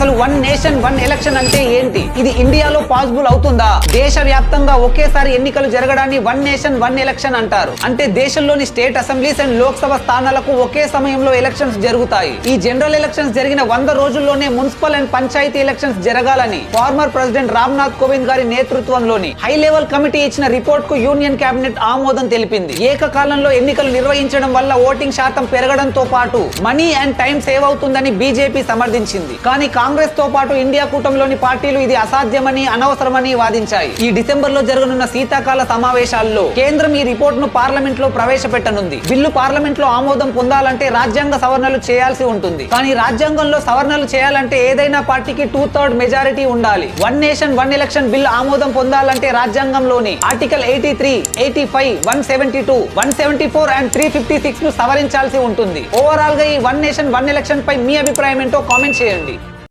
అసలు one nation one election అంటే ఏంటి? ఇది ఇండియాలో పాసిబుల్ అవుతుందా? దేశ వ్యాప్తంగా ఒకేసారి ఎన్నికలు జరగడాన్ని వన్ నేషన్ వన్ ఎలక్షన్ అంటారు. అంటే దేశంలోని స్టేట్ అసెంబ్లీస్ అండ్ లోక్సభ స్థానాలకు ఒకే సమయంలో ఎలక్షన్స్ జరుగుతాయి. ఈ జనరల్ ఎలక్షన్స్ జరిగిన వంద రోజుల్లోనే మున్సిపల్ అండ్ పంచాయతీ ఎలక్షన్స్ జరగాలని ఫార్మర్ ప్రెసిడెంట్ రామ్నాథ్ కోవింద్ గారి నేతృత్వంలోని హై లెవెల్ కమిటీ ఇచ్చిన రిపోర్ట్కు యూనియన్ కేబినెట్ ఆమోదం తెలిపింది. ఏకకాలంలో ఎన్నికలు నిర్వహించడం వల్ల ఓటింగ్ శాతం పెరగడంతో పాటు మనీ అండ్ టైం సేవ్ అవుతుందని బీజేపీ సమర్థించింది. కానీ కాంగ్రెస్ తో పాటు ఇండియా కూటమిలోని పార్టీలు ఇది అసాధ్యమని అనవసరమని వాదించాయి. ఈ డిసెంబర్లో జరగనున్న శీతాకాల సమావేశాల్లో కేంద్రం ఈ రిపోర్ట్ను పార్లమెంట్లో ప్రవేశపెట్టనుంది. బిల్లు పార్లమెంట్లో ఆమోదం పొందాలంటే రాజ్యాంగ సవరణలు చేయాల్సి ఉంటుంది. కానీ రాజ్యాంగంలో సవరణలు చేయాలంటే ఏదైనా పార్టీకి టూ థర్డ్ మెజారిటీ ఉండాలి. One nation one election bill ఆమోదం పొందాలంటే రాజ్యాంగంలోని article eighty three eighty five one seventy two one seventy four and three fifty సిక్స్ను సవరించాల్సి ఉంటుంది. ఓవరాల్గా ఈ వన్ నేషన్ వన్ ఎలక్షన్ పై మీ అభిప్రాయం ఏంటో కామెంట్ చేయండి.